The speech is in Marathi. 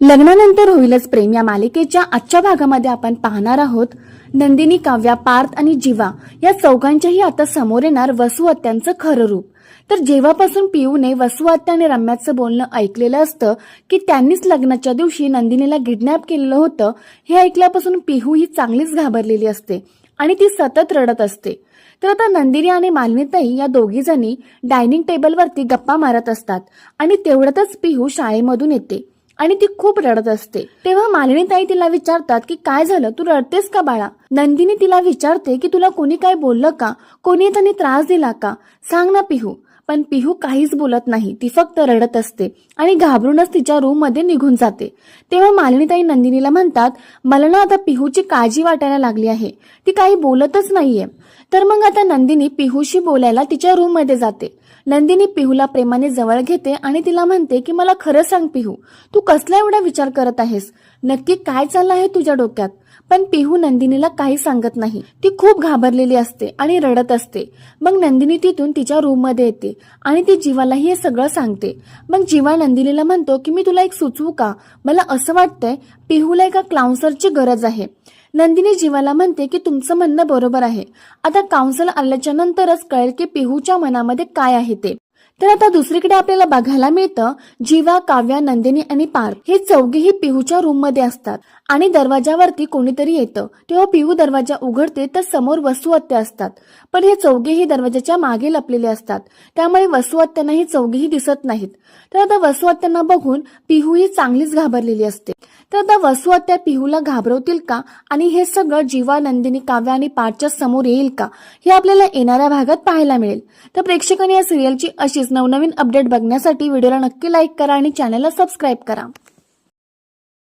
लग्नानंतर होईलच प्रेम. या मालिकेच्या आजच्या भागामध्ये आपण पाहणार आहोत नंदिनी काव्या पार्थ आणि जीवा. या चौघांच्याही आता समोर येणार वसु हत्यांचं खरं रूप. तर जेव्हापासून पियूने वसुहत्या आणि रम्याचं बोलणं ऐकलेलं असतं की त्यांनीच लग्नाच्या दिवशी नंदिनीला किडनॅप केलेलं होतं हे ऐकल्यापासून पिहू ही चांगलीच घाबरलेली असते आणि ती सतत रडत असते. तर आता नंदिनी आणि मालिनीताई या दोघी जणी डायनिंग टेबलवरती गप्पा मारत असतात आणि तेवढ्यातच पिहू शाळेमधून येते. आणि ती खूप रडत असते. तेव्हा मालिनीताई तिला विचारतात की काय झालं? तू रडतेस का बाळा? नंदिनी तिला विचारते की तुला कोणी काय बोललं का? कोणी त्यांनी त्रास दिला का? सांग ना पिहू. पण पिहू काहीच बोलत नाही. ती फक्त रडत असते आणि घाबरूनच तिच्या रूममध्ये निघून जाते. तेव्हा मालिनीताई नंदिनीला म्हणतात मला ना आता पिहूची काळजी वाटायला लागली आहे. ती काही बोलतच नाहीये. तर मग आता नंदिनी पिहूशी बोलायला तिच्या रूममध्ये जाते. नंदिनी पिहूला प्रेमाने जवळ घेते आणि तिला म्हणते की मला खरं सांग पिहू तू कसला एवढा विचार करत आहेस? नक्की काय चाललं आहे तुझ्या डोक्यात? पण पिहू नंदिनीला काही सांगत नाही. ती खूप घाबरलेली असते आणि रडत असते. मग नंदिनी तिथून तिच्या रूममध्ये येते आणि ती जीवालाही हे सगळं सांगते. मग जीवा नंदिनीला म्हणतो की मी तुला एक सुचवू का? मला असं वाटतंय पिहूला एका क्लाउन्सरची गरज आहे. नंदिनी जीवाला म्हणते की तुमचं म्हणणं बरोबर आहे. आता काउन्सिल आल्याच्या नंतरच कळेल की पिहूच्या मनामध्ये काय आहे ते. तर आता दुसरीकडे आपल्याला बघायला मिळतं जीवा काव्या नंदिनी आणि पार्थ हे चौघेही पिहूच्या रूममध्ये असतात. आणि दरवाजावरती कोणीतरी येतं. तेव्हा पिहू दरवाजा उघडते तर समोर वसुहत्या असतात. पण हे चौघेही दरवाजाच्या मागे लपलेले असतात. त्यामुळे वसुहत्यांना ही चौघेही दिसत नाहीत. तर आता वसुहत्यांना बघून पिहू ही चांगलीच घाबरलेली असते. तर आता वसुहत्या पिहूला घाबरवतील का? आणि हे सगळं जीवा नंदिनी काव्या आणि पाठच्या समोर येईल का? हे आपल्याला येणाऱ्या भागात पाहायला मिळेल. तर प्रेक्षकांनी या सिरियलची अशीच नवनवीन अपडेट बघण्यासाठी व्हिडिओला नक्की लाईक करा आणि चॅनलला सबस्क्राईब करा.